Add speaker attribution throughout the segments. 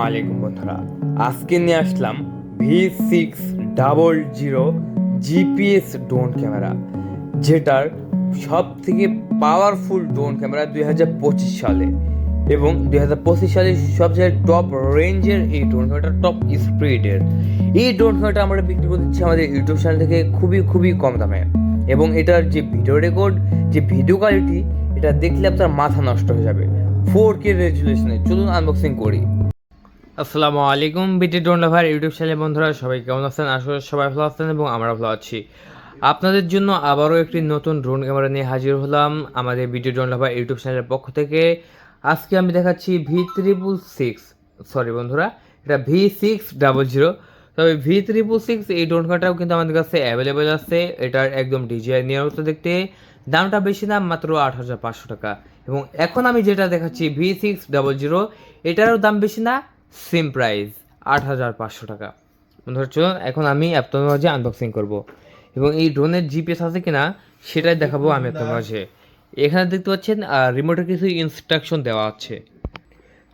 Speaker 1: আলাইকুম বন্ধুরা, আজকে নিয়ে আসলাম V six double zero GPS drone camera, যেটার সব থেকে পাওয়ারফুল ড্রোন ক্যামেরা দুই হাজার পঁচিশ সালে এবং দুই হাজার পঁচিশ সালে সবচেয়ে টপ রেঞ্জের এই ড্রোন ক্যামেরাটা টপ স্পিডের এই ড্রোন ক্যামেরাটা আমরা বিক্রি করে দিচ্ছি আমাদের ইউটিউব চ্যানেল থেকে খুবই খুবই কম দামে। এবং এটার যে ভিডিও রেকর্ড যে ভিডিও কোয়ালিটি এটা দেখলে আপনার মাথা নষ্ট হয়ে যাবে। ফোর কে রেজুলেশনে চলুন আনবক্সিং করি। আসসালামু আলাইকুম বিটি ডোন লাভার ইউটিউব চ্যানেল বন্ধুরা, সবাই কেমন আছেন? আসলে সবাই ভালো আছেন এবং আমরা ভালো আছি। আপনাদের জন্য আবারও একটি নতুন ড্রোন ক্যামেরা নিয়ে হাজির হলাম আমাদের বিটি ড্রোন লাভার ইউটিউব চ্যানেলের পক্ষ থেকে। আজকে আমি দেখাচ্ছি ভি ত্রিপুল সিক্স সরি বন্ধুরা, এটা ভি সিক্স ডাবল জিরো তবে ভি ত্রিপুল সিক্স এই ড্রোন ক্যামেরাটাও কিন্তু আমাদের কাছে অ্যাভেলেবেল আছে, এটার একদম ডিজাইন নিয়মিত মতো দেখতে। দামটা বেশি না, মাত্র আট হাজার পাঁচশো টাকা। এবং এখন আমি যেটা দেখাচ্ছি ভি সিক্স ডাবল জিরো এটারও দাম বেশি না সেম প্রাইস আট হাজার পাঁচশো টাকা। বন্ধুরা, চলুন, এখন আমি আপনাদের মাঝে আনবক্সিং করব। এবং এই ড্রোনের জিপিএস আছে কিনা, সেটাই দেখাবো আমি আপনাদের মাঝে। এখানে দেখতে পাচ্ছেন রিমোটের কিছু ইনস্ট্রাকশন দেওয়া আছে।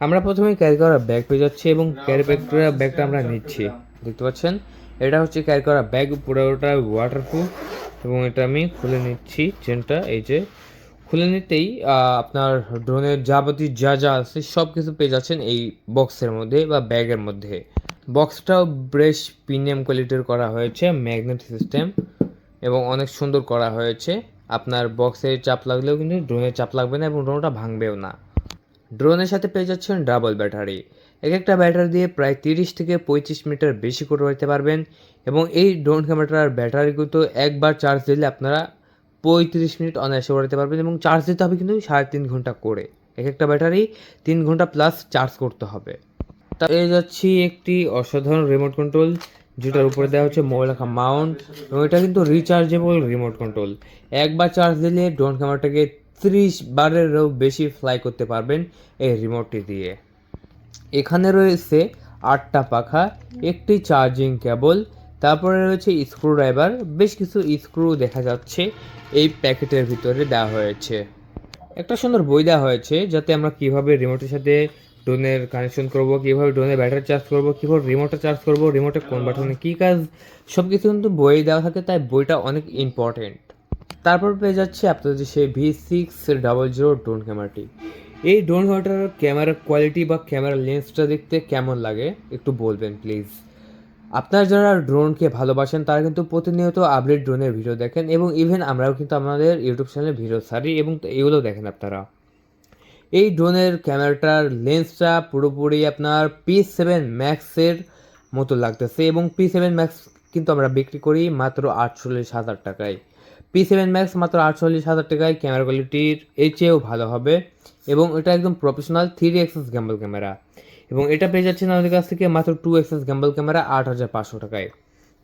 Speaker 1: আমরা প্রথমে ক্যারি করা ব্যাগ পেয়ে যাচ্ছি এবং ক্যারি ব্যাগ ব্যাগটা আমরা নিচ্ছি। দেখতে পাচ্ছেন, এটা হচ্ছে ক্যারি করা ব্যাগ পুরোটা ওয়াটারপ্রুফ এবং এটা আমি খুলে নিচ্ছি চেনটা এই যে। খুলে নিতেই আপনার ড্রোনের যাবতীয় যা যা আছে সব কিছু পেয়ে যাচ্ছেন এই বক্সের মধ্যে বা ব্যাগের মধ্যে। বক্সটাও বেশ প্রিমিয়াম কোয়ালিটির করা হয়েছে ম্যাগনেট সিস্টেম এবং অনেক সুন্দর করা হয়েছে। আপনার বক্সে চাপ লাগলেও কিন্তু ড্রোনে চাপ লাগবে না এবং ড্রোনটা ভাঙবেও না। ড্রোনের সাথে পেয়ে যাচ্ছেন ডাবল ব্যাটারি এক একটা ব্যাটারি দিয়ে প্রায় তিরিশ থেকে পঁয়ত্রিশ মিটার বেশি করে রাখতে পারবেন এবং এই ড্রোন ক্যামেরাটার ব্যাটারিগুলো একবার চার্জ দিলে আপনারা পঁয়ত্রিশ মিনিট অনায়াসে উড়াতে পারবেন এবং চার্জ দিতে হবে কিন্তু সাড়ে তিন ঘণ্টা করে। এক একটা ব্যাটারি তিন ঘণ্টা প্লাস চার্জ করতে হবে। তা পেয়ে যাচ্ছি একটি অসাধারণ রিমোট কন্ট্রোল যেটার উপরে দেওয়া হচ্ছে মোবাইল রাখা মাউন্ট এবং এটা কিন্তু রিচার্জেবল রিমোট কন্ট্রোল একবার চার্জ দিলে ড্রোন ক্যামেরাটাকে ত্রিশ বারেরও বেশি ফ্লাই করতে পারবেন এই রিমোটটি দিয়ে। এখানে রয়েছে আটটা পাখা, একটি চার্জিং কেবল তারপরে রয়েছে স্ক্রু ড্রাইভার বেশ কিছু স্ক্রু দেখা যাচ্ছে এই প্যাকেটের ভিতরে দেওয়া হয়েছে। একটা সুন্দর বই দেওয়া হয়েছে যাতে আমরা কীভাবে রিমোটের সাথে ড্রোনের কানেকশন করব, কীভাবে ড্রোনের ব্যাটারি চার্জ করব, কীভাবে রিমোটটা চার্জ করব রিমোটে কোন বাটনে কী কাজ সব কিছু কিন্তু বইয়ে দেওয়া থাকে, তাই বইটা অনেক ইম্পর্টেন্ট তারপর পেয়ে যাচ্ছে আপনাদের সেই V six double zero drone ক্যামেরাটি এই ড্রোন ক্যামেরাটার ক্যামেরার কোয়ালিটি বা ক্যামেরার লেন্সটা দেখতে কেমন লাগে একটু বলবেন প্লিজ আপনারা যারা ড্রোনকে ভালোবাসেন, তারা কিন্তু প্রতিনিয়ত আপডেট ড্রোনের ভিডিও দেখেন এবং ইভেন আমরাও কিন্তু আমাদের ইউটিউব চ্যানেলে ভিডিও ছাড়ি এবং এগুলো দেখেন আপনারা। এই ড্রোনের ক্যামেরাটার লেন্সটা পুরোপুরি আপনার পি সেভেন ম্যাক্সের মতো লাগতেছে এবং পি সেভেন ম্যাক্স কিন্তু আমরা বিক্রি করি মাত্র আটচল্লিশ হাজার টাকায়। পি সেভেন ম্যাক্স মাত্র আটচল্লিশ হাজার টাকায় ক্যামেরা কোয়ালিটির এর চেয়েও ভালো হবে এবং এটা একদম professional three axis gimbal camera এবং এটা পেয়ে যাচ্ছেন আমাদের কাছ থেকে মাত্র টু এক্সেস গ্যাম্বল ক্যামেরা আট হাজার পাঁচশো টাকায়।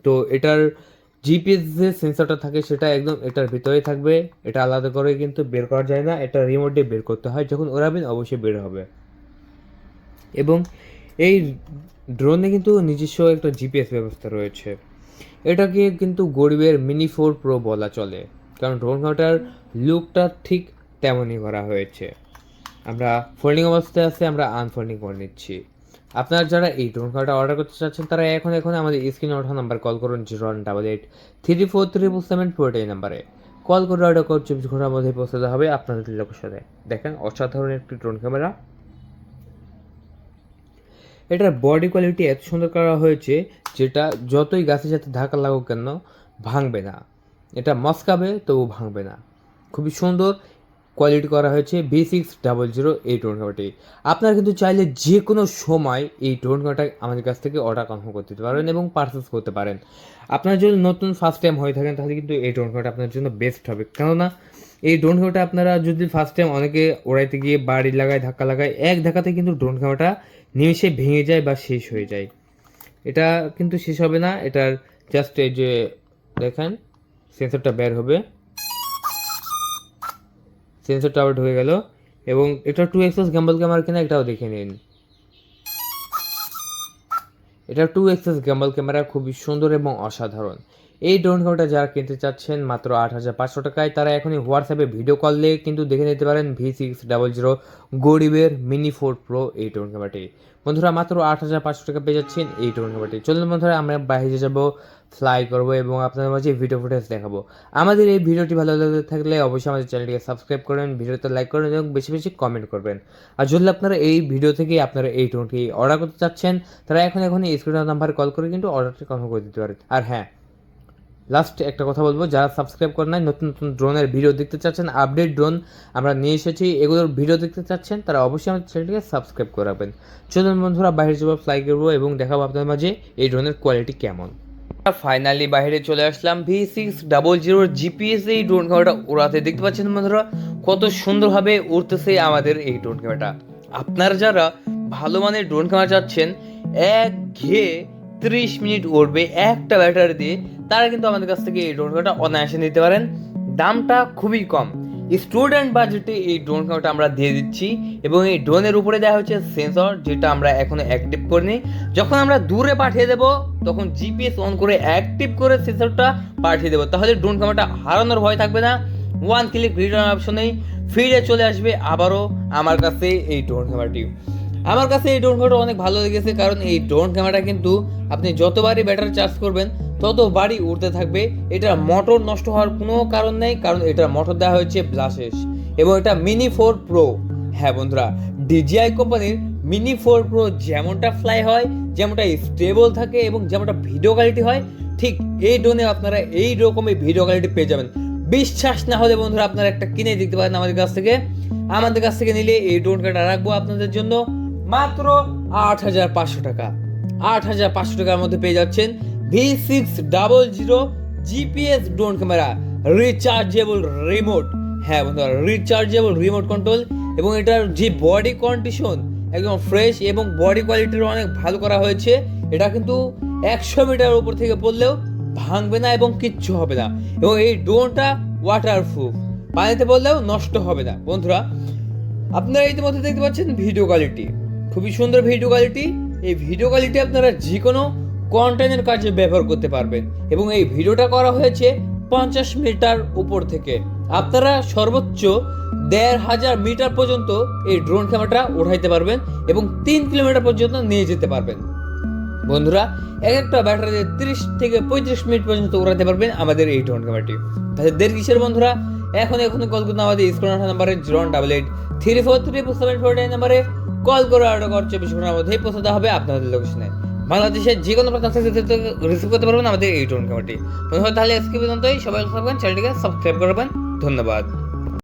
Speaker 1: তো এটার জিপিএস যে সেন্সরটা থাকে সেটা একদম এটার ভিতরেই থাকবে। এটা আলাদা করে কিন্তু বের করা যায় না, এটা রিমোট দিয়ে বের করতে হয়। যখন ওড়াবেন অবশ্যই বের হবে। এবং এই ড্রোনে কিন্তু নিজস্ব একটা জিপিএস ব্যবস্থা রয়েছে। এটাকে কিন্তু গরিবের মিনি ফোর প্রো বলা চলে। কারণ ড্রোন ক্যামেরাটার লুকটা ঠিক তেমনই করা হয়েছে। আমরা ফোল্ডিং অবস্থায় আছে, আমরা আনফোল্ডিং করে নিচ্ছি। আপনারা যারা এই ড্রোন ক্যামেরাটা অর্ডার করতে চাচ্ছেন, তারা এখন এখন আমাদের স্ক্রিনে ওঠা নাম্বার কল করুন zero one double eight three four three seven four এই নাম্বারে কল করে অর্ডার করে চব্বিশ ঘণ্টার মধ্যে পৌঁছে দেওয়া হবে আপনাদের লোকেশনে দেখেন, অসাধারণ একটি ড্রোন ক্যামেরা এটার বডি কোয়ালিটি এত সুন্দর করা হয়েছে যেটা যতই গাছে যাতে ধাক্কা লাগুক কেন, ভাঙবে না। এটা মস্কাবে তবু ভাঙবে না। খুবই সুন্দর কোয়ালিটি করা হয়েছে ভি সিক্স ডাবল জিরো এই ড্রোন ক্যামেরাটি আপনারা কিন্তু চাইলে যে কোনো সময় এই ড্রোন ক্যামেরাটা আমাদের কাছ থেকে অর্ডার কনফার্ম করতে পারেন এবং পারচেস করতে পারেন। আপনার যদি নতুন ফার্স্ট টাইম হয়ে থাকেন, তাহলে কিন্তু এই ড্রোন ক্যামেরাটা আপনার জন্য বেস্ট হবে। কেননা, এই ড্রোন ক্যামেরাটা আপনারা যদি ফার্স্ট টাইম অনেকে ওড়াইতে গিয়ে বাড়ি লাগায়, ধাক্কা লাগায়, এক ধাক্কাতে কিন্তু ড্রোন ক্যামেরাটা নিমেষে ভেঙে যায় বা শেষ হয়ে যায়। এটা কিন্তু শেষ হবে না। এটার জাস্ট এই যে দেখেন সেন্সরটা বের হবে। সেন্সরটা আবার ঢুকে গেল এবং এটা টু এক্সেস গ্যাম্বল ক্যামেরা কিনা এটাও দেখে নিন। এটা টু এক্সেস গ্যাম্বল ক্যামেরা খুবই সুন্দর এবং অসাধারণ। এই ড্রোন ক্যামেরাটা যারা কিনতে চাচ্ছেন মাত্র আট হাজার পাঁচশো টাকায়, তারা এখনই হোয়াটসঅ্যাপে ভিডিও কল দিয়ে কিন্তু দেখে নিতে পারেন ভি সিক্স ডাবল জিরো গরিবের মিনি ফোর প্রো এই ড্রোন ক্যামেরাটি বন্ধুরা, মাত্র আট হাজার পাঁচশো টাকা পেয়ে যাচ্ছেন এই ড্রোন ক্যামেরাটি চলুন বন্ধুরা, আমরা বাইরে যাব ফ্লাই করব এবং আপনাদের মাঝে ভিডিও ফুটেজ দেখাবো। আমাদের এই ভিডিওটি ভালো লাগে থাকলে অবশ্যই আমাদের চ্যানেলটিকে সাবস্ক্রাইব করবেন, ভিডিওতে লাইক করবেন এবং বেশি বেশি কমেন্ট করবেন। আর যদি আপনারা এই ভিডিও থেকে আপনারা এই ড্রোনটি অর্ডার করতে চাচ্ছেন, তারা এখন এখন স্ক্রিন নাম্বারে কল করে কিন্তু অর্ডারটি কনফার্ম করে দিতে পারেন। আর হ্যাঁ লাস্ট একটা কথা বলব, যারা সাবস্ক্রাইব করেন নাই, নতুন নতুন ড্রোনের ভিডিও দেখতে চাচ্ছেন আপডেট ড্রোন আমরা নিয়ে এসেছি, এগুলোর ভিডিও দেখতে চাচ্ছেন, তারা অবশ্যই আমাদের চ্যানেলটিকে সাবস্ক্রাইব করে রাখবেন। চলুন বন্ধুরা, বাইরে যাব ফ্লাই করব এবং দেখাবো আপনাদের মাঝে এই ড্রোনের কোয়ালিটি কেমন। ফাইনালি বাইরে চলে আসলাম ভি সিক্স ডাবল জিরোর জিপিএস এই ড্রোন ক্যামেরাটা উড়াতে। দেখতে পাচ্ছেন বন্ধুরা, কত সুন্দরভাবে উড়তেছে আমাদের এই ড্রোন ক্যামেরাটা আপনারা যারা ভালো মানের ড্রোন ক্যামেরা চাচ্ছেন, এক ঘে ত্রিশ মিনিট উড়বে, একটা ব্যাটারি দিয়ে তারা কিন্তু আমাদের কাছ থেকে এই ড্রোন ক্যামেরাটা অনায়াসে নিতে পারেন। দামটা খুবই কম। স্টুডেন্ট বাজেটে এই ড্রোন ক্যামেরাটা আমরা দিয়ে দিচ্ছি এবং এই ড্রোনের উপরে দেওয়া হচ্ছে সেন্সর যেটা আমরা এখনও অ্যাক্টিভ করিনি। যখন আমরা দূরে পাঠিয়ে দেব, তখন জিপিএস অন করে অ্যাক্টিভ করে সেন্সরটা পাঠিয়ে দেবো। তাহলে ড্রোন ক্যামেরাটা হারানোর ভয় থাকবে না। ওয়ান ক্লিক রিটার্ন অপশনেই ফিরে চলে আসবে আবারও আমার কাছে এই ড্রোন ক্যামেরাটি আমার কাছে এই ড্রোন ক্যামেরাটা অনেক ভালো লেগেছে কারণ এই ড্রোন ক্যামেরাটা কিন্তু আপনি যতবারই ব্যাটারি চার্জ করবেন ততবারই উড়তে থাকবে। এটার মোটর নষ্ট হওয়ার কোনো কারণ নেই, কারণ এটার মোটর দেওয়া হয়েছে ব্লাসেস এবং এটা মিনি ফোর প্রো হ্যাঁ বন্ধুরা ডিজিআই কোম্পানির মিনি ফোর প্রো যেমনটা ফ্লাই হয়, যেমনটা স্টেবল থাকে এবং যেমনটা ভিডিও কোয়ালিটি হয়, ঠিক এই ড্রোনে আপনারা এই রকমই ভিডিও কোয়ালিটি পেয়ে যাবেন। বিশ্বাস না হলে বন্ধুরা আপনারা একটা কিনে দেখতে পারেন আমাদের কাছ থেকে। আমাদের কাছ থেকে নিলে এই ড্রোন কার্ডটা রাখব আপনাদের জন্য। মাত্র আট হাজার পাঁচশো টাকা। আট হাজার পাঁচশো টাকার মধ্যে পেয়ে যাচ্ছেন। V six double zero GPS drone camera rechargeable remote হ্যাঁ বন্ধুরা রিচার্জেবল রিমোট কন্ট্রোল এবং এটার যে বডি কন্ডিশন একদম ফ্রেশ এবং বডি কোয়ালিটির অনেক ভালো করা হয়েছে, এটা কিন্তু একশো মিটার উপর থেকে পড়লেও ভাঙবে না এবং কিচ্ছু হবে না। এবং এই ড্রোনটা ওয়াটারপ্রুফ পানিতে পড়লেও নষ্ট হবে না। বন্ধুরা, আপনারা ইতিমধ্যে দেখতে পাচ্ছেন ভিডিও কোয়ালিটি খুবই সুন্দর ভিডিও কোয়ালিটি এই ভিডিও কোয়ালিটি আপনারা যে কোনো কন্টেন্টের কাজে ব্যবহার করতে পারবেন এবং এই ভিডিওটা করা হয়েছে পঞ্চাশ মিটার উপর থেকে। আপনারা সর্বোচ্চ দেড় হাজার মিটার পর্যন্ত এই ড্রোন ক্যামেরাটা উঠাইতে পারবেন এবং তিন কিলোমিটার পর্যন্ত নিয়ে যেতে পারবেন। বন্ধুরা, এক একটা ব্যাটারিতে তিরিশ থেকে পঁয়ত্রিশ মিনিট পর্যন্ত উড়াতে পারবেন আমাদের এই ড্রোন ক্যামেরাটি তাহলে দেড় কিসের বন্ধুরা? এখন এখন কল করুন আমাদের স্ক্রিন নাম্বারে zero double eight three four three seven four নাম্বারে কল করে অর্ডার করার চব্বিশ ঘণ্টার মধ্যেই পৌঁছাতে হবে আপনাদের লোকেশনে বাংলাদেশের যে কোনো রিসিভ করতে পারবেন আমাদের এই কমিটি তাহলে আজকে পর্যন্তই। সবাই চ্যানেলটিকে সাবস্ক্রাইব করবেন ধন্যবাদ।